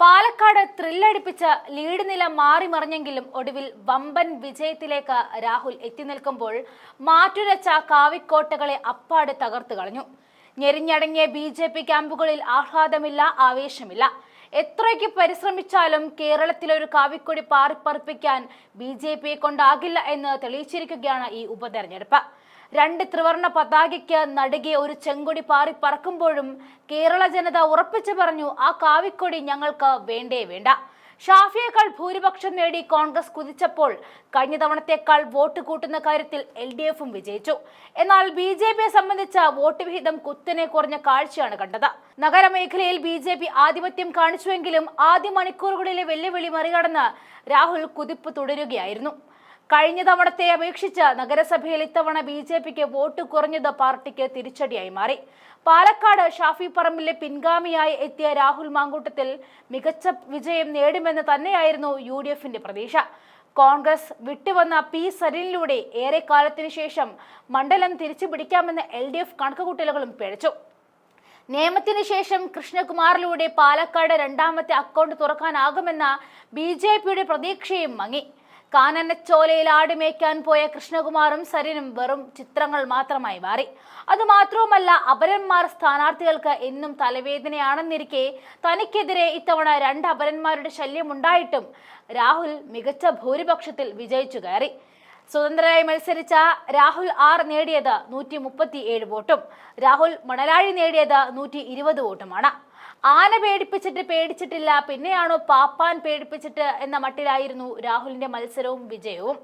Palakkad ത്രില്ലടിപ്പിച്ച lead നില മാറി മറിഞ്ഞെങ്കിലും ഒടുവിൽ വമ്പൻ വിജയത്തിലേക്ക് രാഹുൽ എത്തി നിൽക്കുമ്പോൾ മാറ്റുരച്ച കാവിക്കോട്ടകളെ അപ്പാട് തകർത്തു കളഞ്ഞു. ഞെരിഞ്ഞടങ്ങിയ ബി ജെ പി ക്യാമ്പുകളിൽ ആഹ്ലാദമില്ല ആവേശമില്ല. എത്രയ്ക്ക് പരിശ്രമിച്ചാലും കേരളത്തിലൊരു കാവിക്കൊടി പാറിപ്പറിപ്പിക്കാൻ ബി ജെ പിയെ കൊണ്ടാകില്ല എന്ന് തെളിയിച്ചിരിക്കുകയാണ് ഈ ഉപതെരഞ്ഞെടുപ്പ്. രണ്ട് ത്രിവർണ പതാകയ്ക്ക് നടുകെ ഒരു ചെങ്കൊടി പാറി പറക്കുമ്പോഴും കേരള ജനത ഉറപ്പിച്ചു പറഞ്ഞു ആ കാവിക്കൊടി ഞങ്ങൾക്ക് വേണ്ടേ വേണ്ട. ഷാഫിയേക്കാൾ ഭൂരിപക്ഷം നേടി കോൺഗ്രസ് കുതിച്ചപ്പോൾ കഴിഞ്ഞ തവണത്തേക്കാൾ വോട്ട് കൂട്ടുന്ന കാര്യത്തിൽ എൽ ഡി എഫും വിജയിച്ചു. എന്നാൽ ബി ജെ പിയെ സംബന്ധിച്ച വോട്ട് വിഹിതം കുത്തനെ കുറഞ്ഞ കാഴ്ചയാണ് കണ്ടത്. നഗരമേഖലയിൽ ബി ജെ പി ആധിപത്യം കാണിച്ചുവെങ്കിലും ആദ്യ മണിക്കൂറുകളിലെ വെല്ലുവിളി മറികടന്ന് രാഹുൽ കുതിപ്പ് തുടരുകയായിരുന്നു. കഴിഞ്ഞ തവണത്തെ അപേക്ഷിച്ച് നഗരസഭയിൽ ഇത്തവണ ബി ജെ പിക്ക് വോട്ട് കുറഞ്ഞത് പാർട്ടിക്ക് തിരിച്ചടിയായി മാറി. പാലക്കാട് ഷാഫി പറമ്പിലെ പിൻഗാമിയായി എത്തിയ രാഹുൽ മാങ്കൂട്ടത്തിൽ മികച്ച വിജയം നേടുമെന്ന് തന്നെയായിരുന്നു യു ഡി എഫിന്റെ പ്രതീക്ഷ. കോൺഗ്രസ് വിട്ടുവന്ന പി സരിനിലൂടെ ഏറെക്കാലത്തിനു ശേഷം മണ്ഡലം തിരിച്ചു പിടിക്കാമെന്ന് എൽ ഡി എഫ് കണക്കുകൂട്ടലുകളും പിഴച്ചു. നിയമത്തിന് ശേഷം കൃഷ്ണകുമാറിലൂടെ പാലക്കാട് രണ്ടാമത്തെ അക്കൗണ്ട് തുറക്കാനാകുമെന്ന ബി ജെ പിയുടെ പ്രതീക്ഷയും മങ്ങി. കാനനച്ചോലയിൽ ആടുമേക്കാൻ പോയ കൃഷ്ണകുമാറും സരിനും വെറും ചിത്രങ്ങൾ മാത്രമായി മാറി. അതുമാത്രവുമല്ല അപരന്മാർ സ്ഥാനാർത്ഥികൾക്ക് എന്നും തലവേദനയാണെന്നിരിക്കെ തനിക്കെതിരെ ഇത്തവണ രണ്ട് അപരന്മാരുടെ ശല്യമുണ്ടായിട്ടും രാഹുൽ മികച്ച ഭൂരിപക്ഷത്തിൽ വിജയിച്ചു കയറി. സ്വതന്ത്രരായി മത്സരിച്ച രാഹുൽ ആർ നേടിയത് നൂറ്റി മുപ്പത്തി ഏഴ് വോട്ടും രാഹുൽ മണലാഴി നേടിയത് നൂറ്റി ഇരുപത് വോട്ടുമാണ്. ആന പേടിപ്പിച്ചിട്ട് പേടിച്ചിട്ടില്ല പിന്നെയാണോ പാപ്പാൻ പേടിപ്പിച്ചിട്ട് എന്ന മട്ടിലായിരുന്നു രാഹുലിന്റെ മത്സരവും വിജയവും.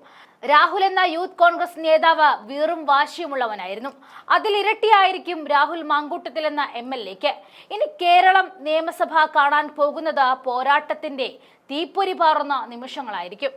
രാഹുൽ എന്ന യൂത്ത് കോൺഗ്രസ് നേതാവ് വീറും വാശിയുമുള്ളവനായിരുന്നു. അതിലിരട്ടിയായിരിക്കും രാഹുൽ മാങ്കൂട്ടത്തിൽ എന്ന എം എൽ എക്ക്. ഇനി കേരളം നിയമസഭ കാണാൻ പോകുന്നത് പോരാട്ടത്തിന്റെ തീപ്പൊരി പാറുന്ന നിമിഷങ്ങളായിരിക്കും.